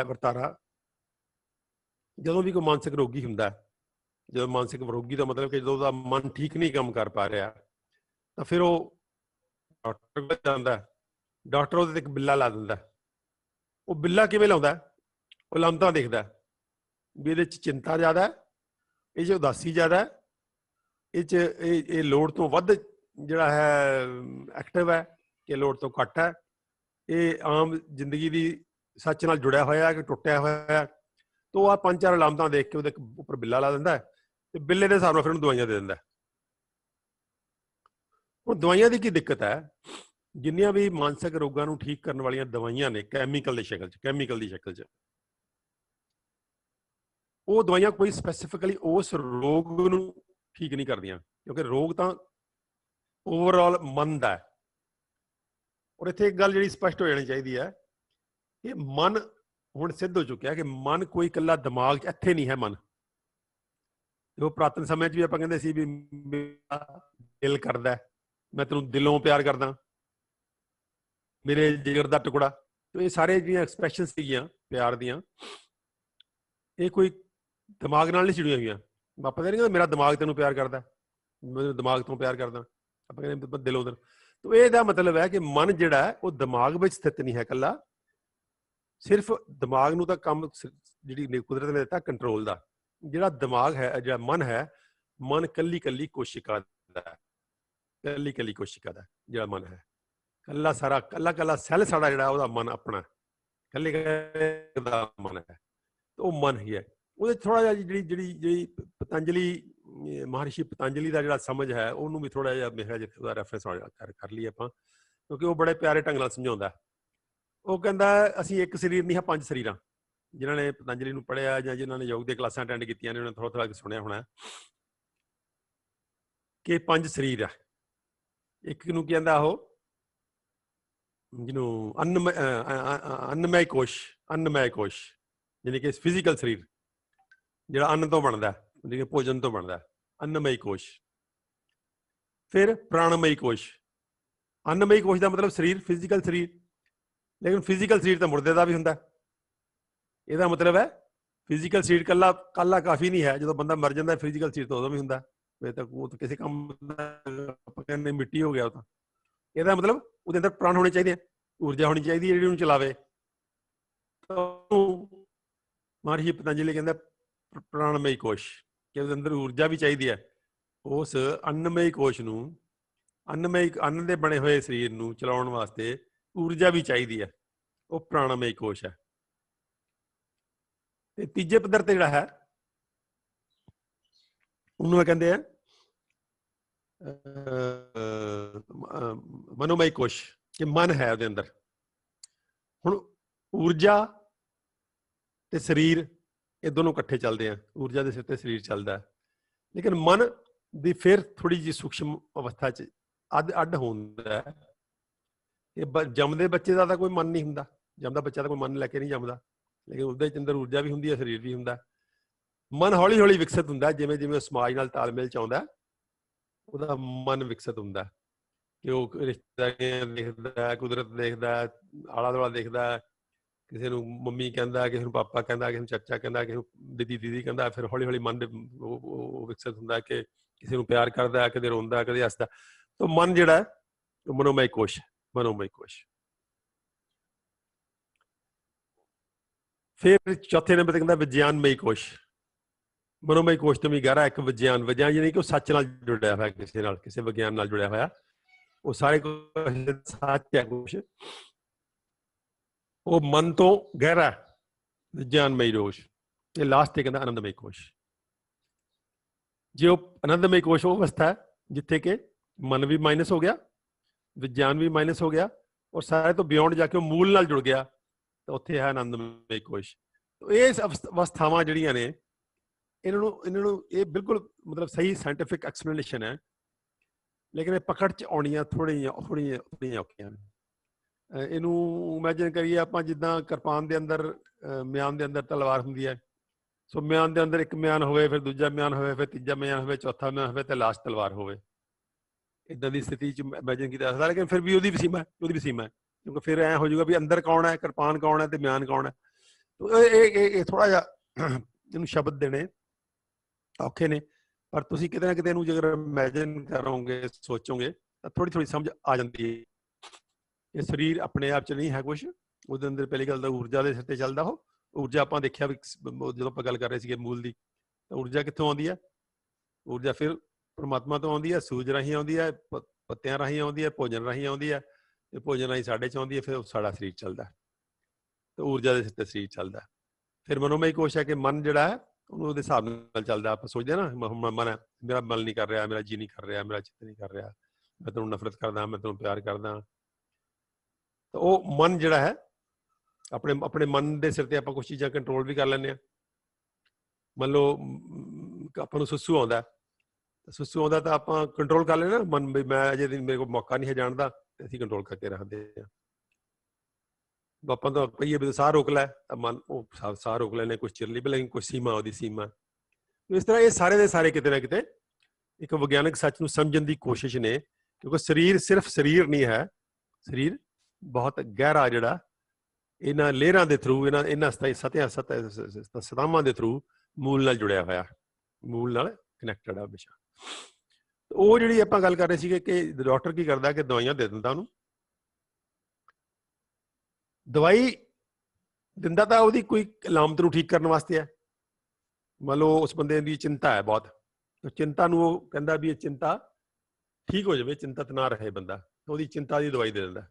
ਹੈ ਵਰਤਾਰਾ। ਜਦੋਂ ਵੀ ਕੋਈ ਮਾਨਸਿਕ ਰੋਗੀ ਹੁੰਦਾ ਜਦੋਂ ਮਾਨਸਿਕ ਰੋਗੀ ਦਾ ਮਤਲਬ ਕਿ ਜਦੋਂ ਉਹਦਾ ਮਨ ਠੀਕ ਨਹੀਂ ਕੰਮ ਕਰ ਪਾ ਰਿਹਾ, ਤਾਂ ਫਿਰ ਉਹ ਡਾਕਟਰ ਕੋਲ ਜਾਂਦਾ ਡਾਕਟਰ ਉਹਦੇ ਤੇ ਇੱਕ ਬਿੱਲਾ ਲਾ ਦਿੰਦਾ ਉਹ ਬਿੱਲਾ ਕਿਵੇਂ ਲਾਉਂਦਾ ਉਹ ਲਾਮਤਾਂ ਦੇਖਦਾ ਵੀ ਇਹਦੇ ਚ ਚਿੰਤਾ ਜ਼ਿਆਦਾ ਹੈ, ਇਹ 'ਚ ਉਦਾਸੀ ਜ਼ਿਆਦਾ ਹੈ, ਇਹ 'ਚ ਇਹ ਇਹ ਲੋੜ ਤੋਂ ਵੱਧ ਜਿਹੜਾ ਹੈ ਐਕਟਿਵ ਹੈ ਕਿ ਲੋੜ ਤੋਂ ਘੱਟ ਹੈ। ਇਹ ਆਮ ਜ਼ਿੰਦਗੀ ਦੀ ਸੱਚ ਨਾਲ ਜੁੜਿਆ ਹੋਇਆ ਕਿ ਟੁੱਟਿਆ ਹੋਇਆ ਹੈ, ਤੋਂ ਆ ਪੰਜ ਚਾਰ ਅਲਾਮਤਾਂ ਦੇਖ ਕੇ ਉਹਦੇ ਉੱਪਰ ਬਿੱਲਾ ਲਾ ਦਿੰਦਾ ਹੈ ਤੇ ਬਿੱਲੇ ਦੇ ਹਿਸਾਬ ਨਾਲ ਫਿਰ ਉਹਨੂੰ ਦਵਾਈਆਂ ਦੇ ਦਿੰਦਾ ਹੁਣ ਦਵਾਈਆਂ ਦੀ ਕੀ ਦਿੱਕਤ ਹੈ? ਜਿੰਨੀਆਂ ਵੀ ਮਾਨਸਿਕ ਰੋਗਾਂ ਨੂੰ ਠੀਕ ਕਰਨ ਵਾਲੀਆਂ ਦਵਾਈਆਂ ਨੇ ਕੈਮੀਕਲ ਦੀ ਸ਼ਕਲ 'ਚ ਕੈਮੀਕਲ ਦੀ ਸ਼ਕਲ 'ਚ, ਉਹ ਦਵਾਈਆਂ ਕੋਈ ਸਪੈਸੀਫਿਕਲੀ ਉਸ ਰੋਗ ਨੂੰ ਠੀਕ ਨਹੀਂ ਕਰਦੀਆਂ, ਕਿਉਂਕਿ ਰੋਗ ਤਾਂ ਓਵਰਆਲ ਮਨ ਹੈ। ਔਰ ਇੱਥੇ ਇੱਕ ਗੱਲ ਜਿਹੜੀ ਸਪਸ਼ਟ ਹੋ ਜਾਣੀ ਚਾਹੀਦੀ ਹੈ ਇਹ ਮਨ ਹੁਣ ਸਿੱਧ ਹੋ ਚੁੱਕਿਆ ਕਿ ਮਨ ਕੋਈ ਇਕੱਲਾ ਦਿਮਾਗ 'ਚ ਇੱਥੇ ਨਹੀਂ ਹੈ ਮਨ। ਉਹ ਪ੍ਰਾਤਨ ਸਮੇਂ 'ਚ ਵੀ ਆਪਾਂ ਕਹਿੰਦੇ ਸੀ ਵੀ ਮੇਰਾ ਦਿਲ ਕਰਦਾ, ਮੈਂ ਤੈਨੂੰ ਦਿਲੋਂ ਪਿਆਰ ਕਰਦਾ, ਮੇਰੇ ਜਿਗਰ ਦਾ ਟੁਕੜਾ। ਤੇ ਇਹ ਸਾਰੇ ਜਿਹੜੀਆਂ ਐਕਸਪ੍ਰੈਸ਼ਨ ਸੀਗੀਆਂ, ਪਿਆਰ ਦੀਆਂ, ਇਹ ਕੋਈ ਦਿਮਾਗ ਨਾਲ ਨਹੀਂ ਜੁੜੀਆਂ ਹੋਈਆਂ। ਆਪਾਂ ਕਹਿੰਦੇ ਮੇਰਾ ਦਿਮਾਗ ਤੈਨੂੰ ਪਿਆਰ ਕਰਦਾ, ਮੈਂ ਦਿਮਾਗ ਤੋਂ ਪਿਆਰ ਕਰਦਾ। ਆਪਾਂ ਕਹਿੰਦੇ ਦਿਲੋਂ ਦਿਲ ਤੋ ਇਹਦਾ ਮਤਲਬ ਹੈ ਕਿ ਮਨ ਜਿਹੜਾ ਹੈ, ਉਹ ਦਿਮਾਗ ਵਿੱਚ ਸਥਿਤ ਨਹੀਂ ਹੈ ਇਕੱਲਾ। ਸਿਰਫ ਦਿਮਾਗ ਨੂੰ ਤਾਂ ਕੰਮ ਜਿਹੜੀ ਕੁਦਰਤ ਨੇ ਦਿੱਤਾ ਕੰਟਰੋਲ ਦਾ, ਜਿਹੜਾ ਦਿਮਾਗ ਹੈ, ਜਿਹੜਾ ਮਨ ਹੈ, ਮਨ ਕੱਲੀ ਕੱਲੀ ਕੋਸ਼ਿਕਾ ਦਾ ਹੈ। ਕੱਲੀ ਕੱਲੀ ਕੋਸ਼ਿਕਾ ਦਾ ਜਿਹੜਾ ਮਨ ਹੈ। ਕੱਲਾ ਸਾਰਾ, ਕੱਲਾ ਕੱਲਾ ਸੈੱਲ ਸਾਡਾ ਜਿਹੜਾ, ਉਹਦਾ ਮਨ ਆਪਣਾ ਕੱਲੇ ਕੱਲੇ ਦਾ ਮਨ ਹੈ ਉਹ ਮਨ ਹੀ ਹੈ। ਉਹਦੇ ਥੋੜਾ ਜਿਹਾ ਜਿਹੜੀ ਜਿਹੜੀ ਜਿਹੜੀ ਪਤੰਜਲੀ, ਅਹ ਮਹਰਸ਼ੀ ਪਤੰਜਲੀ ਦਾ ਜਿਹੜਾ ਸਮਝ ਹੈ, ਉਹਨੂੰ ਵੀ ਥੋੜਾ ਜਿਹਾ ਮੇਰਾ ਜਿਹਾ ਉਹਦਾ ਰੈਫਰੈਂਸ ਕਰ ਕਰ ਲਈ ਆਪਾਂ, ਕਿਉਂਕਿ ਉਹ ਬੜੇ ਪਿਆਰੇ ਢੰਗ ਨਾਲ ਸਮਝਾਉਂਦਾ ਹੈ। ਉਹ ਕਹਿੰਦਾ, ਅਸੀਂ ਇੱਕ ਸਰੀਰ ਨਹੀਂ, ਹਾਂ ਪੰਜ ਸਰੀਰਾਂ। ਜਿਨ੍ਹਾਂ ਨੇ ਪਤੰਜਲੀ ਨੂੰ ਪੜ੍ਹਿਆ ਜਾਂ ਜਿਨ੍ਹਾਂ ਨੇ ਯੋਗ ਦੀਆਂ ਕਲਾਸਾਂ ਅਟੈਂਡ ਕੀਤੀਆਂ ਨੇ, ਉਹਨਾਂ ਨੇ ਥੋੜਾ ਥੋੜਾ ਸੁਣਿਆ ਹੋਣਾ। ਕਿ ਪੰਜ ਸਰੀਰ ਆ। ਇੱਕ ਨੂੰ ਕੀ ਕਹਿੰਦਾ ਉਹ? ਜਿਹਨੂੰ ਅੰਨ ਅੰਨਮੈ ਕੋਸ਼ ਅੰਨਮੈ ਕੋਸ਼, ਯਾਨੀ ਕਿ ਫਿਜ਼ੀਕਲ ਸਰੀਰ, ਜਿਹੜਾ ਅੰਨ ਤੋਂ ਬਣਦਾ ਯਾਨੀ ਕਿ ਭੋਜਨ ਤੋਂ ਬਣਦਾ ਅੰਨਮਈ ਕੋਸ਼। ਫਿਰ ਪ੍ਰਾਣਮਈ ਕੋਸ਼। ਅੰਨਮਈ ਕੋਸ਼ ਦਾ ਮਤਲਬ ਸਰੀਰ ਫਿਜ਼ੀਕਲ ਸਰੀਰ। ਲੇਕਿਨ ਫਿਜ਼ੀਕਲ ਸਰੀਰ ਤਾਂ ਮੁਰਦੇ ਦਾ ਵੀ ਹੁੰਦਾ। ਇਹਦਾ ਮਤਲਬ ਹੈ ਫਿਜ਼ੀਕਲ ਸਰੀਰ ਕੱਲਾ ਕੱਲਾ ਕਾਫੀ ਨਹੀਂ ਹੈ। ਜਦੋਂ ਬੰਦਾ ਮਰ ਜਾਂਦਾ ਫਿਜ਼ੀਕਲ ਸਰੀਰ ਤਾਂ ਉਦੋਂ ਵੀ ਹੁੰਦਾ। ਹੈ। ਫਿਰ ਤਾਂ ਉਹ ਤਾਂ ਕਿਸੇ ਕੰਮ ਆਪਾਂ ਕਹਿੰਦੇ ਮਿੱਟੀ ਹੋ ਗਿਆ ਉਹ ਤਾਂ। ਇਹਦਾ ਮਤਲਬ ਉਹਦੇ ਅੰਦਰ ਪ੍ਰਾਣ ਹੋਣੇ ਚਾਹੀਦੇ ਆ, ਊਰਜਾ ਹੋਣੀ ਚਾਹੀਦੀ ਹੈ ਜਿਹੜੀ ਉਹਨੂੰ ਚਲਾਵੇ। ਤਾਂ ਉਹਨੂੰ ਮਹਰਸ਼ੀ ਪਤੰਜਲੀ ਕਹਿੰਦਾ ਪ੍ਰ- ਪ੍ਰਾਣਮਈ ਕੋਸ਼। ਕਿ ਉਹਦੇ ਅੰਦਰ ਊਰਜਾ ਵੀ ਚਾਹੀਦੀ ਹੈ। ਉਸ ਅੰਨਮਈ ਕੋਸ਼ ਨੂੰ, ਅੰਨਮਈ, ਅੰਨ ਦੇ ਬਣੇ ਹੋਏ ਸਰੀਰ ਨੂੰ ਚਲਾਉਣ ਵਾਸਤੇ ਊਰਜਾ ਵੀ ਚਾਹੀਦੀ ਹੈ, ਉਹ ਪ੍ਰਾਣਮਈ ਕੋਸ਼ ਹੈ। ਤੇ ਤੀਜੇ ਪੱਧਰ ਤੇ ਜਿਹੜਾ ਹੈ, ਉਹਨੂੰ ਕਹਿੰਦੇ ਆ ਮਨੋਮਈ ਕੋਸ਼, ਕਿ ਮਨ ਹੈ ਉਹਦੇ ਅੰਦਰ। ਹੁਣ ਊਰਜਾ ਤੇ ਸਰੀਰ, ਇਹ ਦੋਨੋਂ ਇਕੱਠੇ ਚੱਲਦੇ ਆ, ਊਰਜਾ ਦੇ ਸਿਰ ਤੇ ਸਰੀਰ ਚੱਲਦਾ ਹੈ। ਲੇਕਿਨ ਮਨ ਦੀ ਫਿਰ ਥੋੜੀ ਜਿਹੀ ਸੂਖਸ਼ਮ ਅਵਸਥਾ 'ਚ ਅੱਡ ਅੱਡ ਹੁੰਦਾ ਹੈ। ਕਿ ਬ- ਜੰਮਦੇ ਬੱਚੇ ਦਾ ਤਾਂ ਕੋਈ ਮਨ ਨਹੀਂ ਹੁੰਦਾ। ਜੰਮਦਾ ਬੱਚਾ ਤਾਂ ਕੋਈ ਮਨ ਲੈ ਕੇ ਨਹੀਂ ਜੰਮਦਾ। ਲੇਕਿਨ ਉਹਦੇ ਚ ਅੰਦਰ ਊਰਜਾ ਵੀ ਹੁੰਦੀ ਹੈ, ਸਰੀਰ ਵੀ ਹੁੰਦਾ। ਮਨ ਹੌਲੀ ਹੌਲੀ ਵਿਕਸਿਤ ਹੁੰਦਾ ਜਿਵੇਂ ਜਿਵੇਂ ਉਹ ਸਮਾਜ ਨਾਲ ਤਾਲਮੇਲ ਚ ਆਉਂਦਾ ਉਹਦਾ ਮਨ ਵਿਕਸਿਤ ਹੁੰਦਾ ਕਿ ਉਹ ਰਿਸ਼ਤੇਦਾਰੀਆਂ ਦੇਖਦਾ ਕੁਦਰਤ ਦੇਖਦਾ ਆਲਾ ਦੁਆਲਾ ਦੇਖਦਾ ਕਿਸੇ ਨੂੰ ਮੰਮੀ ਕਹਿੰਦਾ, ਕਿਸੇ ਨੂੰ ਪਾਪਾ ਕਹਿੰਦਾ, ਕਿਸੇ ਨੂੰ ਚਾਚਾ ਕਹਿੰਦਾ, ਕਿਸੇ ਨੂੰ ਦੀਦੀ ਦੀਦੀ ਕਹਿੰਦਾ, ਫਿਰ ਹੌਲੀ ਹੌਲੀ ਮਨ ਉਹ, ਉਹ- ਵਿਕਸਿਤ ਹੁੰਦਾ ਕਿ ਕਿਸੇ ਨੂੰ ਪਿਆਰ ਕਰਦਾ ਕਦੇ ਰੋਂਦਾ ਕਦੇ ਹੱਸਦਾ ਤਾਂ ਮਨ ਜਿਹੜਾ ਹੈ, ਉਹ ਮਨੋਮਈ ਕੋਸ਼ ਹੈ, ਮਨੋਮਈ ਕੁਸ਼ ਫਿਰ ਚੌਥੇ ਨੰਬਰ ਤੇ ਕਹਿੰਦਾ ਵਿਗਿਆਨਮਈ ਕੋਸ਼ ਮਨੋਮਈ ਕੋਸ਼ ਤੋਂ ਵੀ ਗਹਿਰਾ ਇੱਕ ਵਿਗਿਆਨ ਵਿਗਿਆਨ ਯਾਨੀ ਕਿ ਉਹ ਸੱਚ ਨਾਲ ਜੁੜਿਆ ਹੋਇਆ ਕਿਸੇ ਨਾਲ ਕਿਸੇ ਵਿਗਿਆਨ ਨਾਲ ਜੁੜਿਆ ਹੋਇਆ ਉਹ ਸਾਰੇ ਕੁਝ ਸੱਚ ਹੈ ਕੁਛ ਉਹ ਮਨ ਤੋਂ ਗਹਿਰਾ ਵਿਗਿਆਨਮਈ ਕੋਸ਼ ਤੇ ਲਾਸਟ ਤੇ ਕਹਿੰਦਾ ਆਨੰਦਮਈ ਕੋਸ਼ ਜੇ ਉਹ ਆਨੰਦਮਈ ਕੋਸ਼ ਉਹ ਅਵਸਥਾ ਹੈ ਜਿੱਥੇ ਕਿ ਮਨ ਵੀ ਮਾਈਨਸ ਹੋ ਗਿਆ ਵਿਗਿਆਨ ਵੀ ਮਾਈਨਸ ਹੋ ਗਿਆ ਔਰ ਸਾਰੇ ਤੋਂ ਬਿਯੋਂਡ ਜਾ ਕੇ ਉਹ ਮੂਲ ਨਾਲ ਜੁੜ ਗਿਆ, ਤਾਂ ਉੱਥੇ ਹੈ ਆਨੰਦਮਈ ਕੋਸ਼ ਇਹ ਅਵਸਥ- ਅਵਸਥਾਵਾਂ ਜਿਹੜੀਆਂ ਨੇ, ਇਹਨਾਂ ਨੂੰ ਇਹਨਾਂ ਨੂੰ ਇਹ ਬਿਲਕੁਲ ਮਤਲਬ ਸਹੀ ਸਾਇੰਟੀਫਿਕ ਐਕਸਪਲੇਨੇਸ਼ਨ ਹੈ, ਲੇਕਿਨ ਇਹ ਪਕੜ ਚ ਆਉਣੀਆਂ ਥੋੜੀਆਂ ਥੋੜੀਆਂ ਥੋੜੀਆਂ ਔਖੀਆਂ ਨੇ। ਇਹਨੂੰ ਇਮੇਜਿਨ ਕਰੀਏ ਆਪਾਂ ਜਿੱਦਾਂ ਕਿਰਪਾਨ ਦੇ ਅੰਦਰ ਮਿਆਨ ਦੇ ਅੰਦਰ ਤਲਵਾਰ ਹੁੰਦੀ ਹੈ। ਸੋ ਮਿਆਨ ਦੇ ਅੰਦਰ ਇੱਕ ਮਿਆਨ ਹੋਵੇ, ਫਿਰ ਦੂਜਾ ਮਿਆਨ ਹੋਵੇ, ਫਿਰ ਤੀਜਾ ਮਿਆਨ ਹੋਵੇ, ਚੌਥਾ ਮਿਆਨ ਹੋਵੇ, ਤੇ ਲਾਸਟ ਤਲਵਾਰ ਹੋਵੇ। ਇਦਾਂ ਦੀ ਸਥਿਤੀ ਚ ਇਮੇਜਿਨ ਕੀਤਾ ਜਾ ਲੇਕਿਨ ਫਿਰ ਵੀ ਉਹਦੀ ਵੀ ਉਹਦੀ ਵੀ ਕਿਉਂਕਿ ਫਿਰ ਐ ਹੋ ਜਾਊਗਾ ਵੀ ਅੰਦਰ ਕੌਣ ਹੈ, ਕਿਰਪਾਨ ਕੌਣ ਹੈ ਤੇ ਮਿਆਨ ਕੌਣ ਹੈ। ਇਹ ਇਹ ਥੋੜਾ ਜਿਹਾ ਇਹਨੂੰ ਸ਼ਬਦ ਦੇਣੇ ਔਖੇ ਨੇ, ਪਰ ਤੁਸੀਂ ਕਿਤੇ ਨਾ ਕਿਤੇ ਇਹਨੂੰ ਜੇਕਰ ਇਮੇਜਿਨ ਕਰੋਗੇ, ਸੋਚੋਗੇ, ਤਾਂ ਥੋੜੀ ਥੋੜੀ ਸਮਝ ਆ ਜਾਂਦੀ ਹੈ। ਇਹ ਸਰੀਰ ਆਪਣੇ ਆਪ ਚ ਨਹੀਂ ਹੈ ਕੁਝ ਉਹਦੇ ਅੰਦਰ ਪਹਿਲੀ ਗੱਲ ਤਾਂ ਊਰਜਾ ਦੇ ਸਿਰ ਤੇ ਚੱਲਦਾ ਉਹ। ਊਰਜਾ ਆਪਾਂ ਦੇਖਿਆ ਵੀ ਜਦੋਂ ਆਪਾਂ ਗੱਲ ਕਰ ਰਹੇ ਸੀਗੇ ਮੂਲ ਦੀ, ਤਾਂ ਊਰਜਾ ਕਿੱਥੋਂ ਆਉਂਦੀ ਹੈ? ਊਰਜਾ ਫਿਰ ਪਰਮਾਤਮਾ ਤੋਂ ਆਉਂਦੀ ਹੈ, ਸੂਰਜ ਰਾਹੀਂ ਆਉਂਦੀ ਹੈ, ਪ- ਪੱਤਿਆਂ ਰਾਹੀਂ ਆਉਂਦੀ ਹੈ, ਭੋਜਨ ਰਾਹੀਂ ਆਉਂਦੀ ਹੈ, ਤੇ ਭੋਜਨ ਰਾਹੀਂ ਸਾਡੇ ਚ ਆਉਂਦੀ ਹੈ, ਫਿਰ ਸਾਡਾ ਸਰੀਰ ਚੱਲਦਾ ਤੇ ਊਰਜਾ ਦੇ ਸਿਰ ਤੇ ਸਰੀਰ ਚੱਲਦਾ ਫਿਰ ਮਨੋਮਈ ਕੋਸ਼ ਹੈ ਕਿ ਮਨ ਜਿਹੜਾ ਹੈ, ਉਹਨੂੰ ਉਹਦੇ ਹਿਸਾਬ ਨਾਲ ਚੱਲਦਾ ਆਪਾਂ ਸੋਚਦੇ ਹਾਂ ਨਾ ਮਨ ਹੈ, ਮੇਰਾ ਮਨ ਨਹੀਂ ਕਰ ਰਿਹਾ, ਮੇਰਾ ਜੀ ਨਹੀਂ ਕਰ ਰਿਹਾ, ਮੇਰਾ ਚਿੱਤ ਨਹੀਂ ਕਰ ਰਿਹਾ, ਮੈਂ ਤੈਨੂੰ ਨਫ਼ਰਤ ਕਰਦਾ, ਮੈਂ ਤੈਨੂੰ ਪਿਆਰ ਕਰਦਾ। ਤਾਂ ਉਹ ਮਨ ਜਿਹੜਾ ਹੈ, ਆਪਣੇ ਆਪਣੇ ਮਨ ਦੇ ਸਿਰ ਤੇ ਆਪਾਂ ਕੁਝ ਚੀਜ਼ਾਂ ਕੰਟਰੋਲ ਵੀ ਕਰ ਲੈਂਦੇ ਆ ਮੰਨ ਲਓ ਆਪਾਂ ਨੂੰ ਸੁਸੂ ਆਉਂਦਾ ਸੁਸੂ ਆਉਂਦਾ ਤਾਂ ਆਪਾਂ ਕੰਟਰੋਲ ਕਰ ਲੈਣਾ ਮਨ ਵੀ ਮੈਂ ਅਜੇ ਦਿਨ ਮੇਰੇ ਕੋਲ ਮੌਕਾ ਨਹੀਂ ਹੈ ਜਾਣਦਾ ਅਸੀਂ ਕੰਟਰੋਲ ਕਰਕੇ ਰੱਖਦੇ ਆ ਆਪਾਂ ਤਾਂ ਕਹੀਏ ਵੀ ਸਾਹ ਰੋਕ ਲੈ ਤਾਂ ਮਨ ਉਹ ਸਾਹ ਰੋਕ ਲੈਣੇ ਕੁਝ ਚਿਰ ਲਈ ਵੀ ਲੇਕਿਨ ਸੀਮਾ ਉਹਦੀ ਸੀਮਾ ਇਸ ਤਰ੍ਹਾਂ ਇਹ ਸਾਰੇ ਦੇ ਸਾਰੇ ਕਿਤੇ ਨਾ ਕਿਤੇ ਇੱਕ ਵਿਗਿਆਨਕ ਸੱਚ ਨੂੰ ਸਮਝਣ ਦੀ ਕੋਸ਼ਿਸ਼ ਨੇ ਕਿਉਂਕਿ ਸਰੀਰ ਸਿਰਫ ਸਰੀਰ ਨਹੀਂ ਹੈ ਸਰੀਰ ਬਹੁਤ ਗਹਿਰਾ ਜਿਹੜਾ ਇਹਨਾਂ ਲੇਅਰਾਂ ਦੇ ਥਰੂ ਇਹਨਾਂ ਇਹਨਾਂ ਸਤਿ ਸਤਿਆਂ ਸਤਿ ਸਤਾਵਾਂ ਦੇ ਥਰੂ ਮੂਲ ਨਾਲ ਜੁੜਿਆ ਹੋਇਆ ਮੂਲ ਨਾਲ ਕਨੈਕਟਡ ਆ ਹਮੇਸ਼ਾ ਉਹ ਜਿਹੜੀ ਆਪਾਂ ਗੱਲ ਕਰ ਰਹੇ ਸੀਗੇ ਕਿ ਡਾਕਟਰ ਕੀ ਕਰਦਾ ਕਿ ਦਵਾਈਆਂ ਦੇ ਦਿੰਦਾ ਉਹਨੂੰ। ਦਵਾਈ ਦਿੰਦਾ ਤਾਂ ਉਹਦੀ ਕੋਈ ਲਾਮਤ ਨੂੰ ਠੀਕ ਕਰਨ ਵਾਸਤੇ ਹੈ। ਮੰਨ ਲਓ ਉਸ ਬੰਦੇ ਦੀ ਚਿੰਤਾ ਹੈ ਬਹੁਤ। ਤਾਂ ਚਿੰਤਾ ਨੂੰ ਉਹ ਕਹਿੰਦਾ ਵੀ ਇਹ ਚਿੰਤਾ ਠੀਕ ਹੋ ਜਾਵੇ, ਚਿੰਤਤ ਨਾ ਰਹੇ ਬੰਦਾ। ਉਹਦੀ ਚਿੰਤਾ ਦੀ ਦਵਾਈ ਦੇ ਦਿੰਦਾ।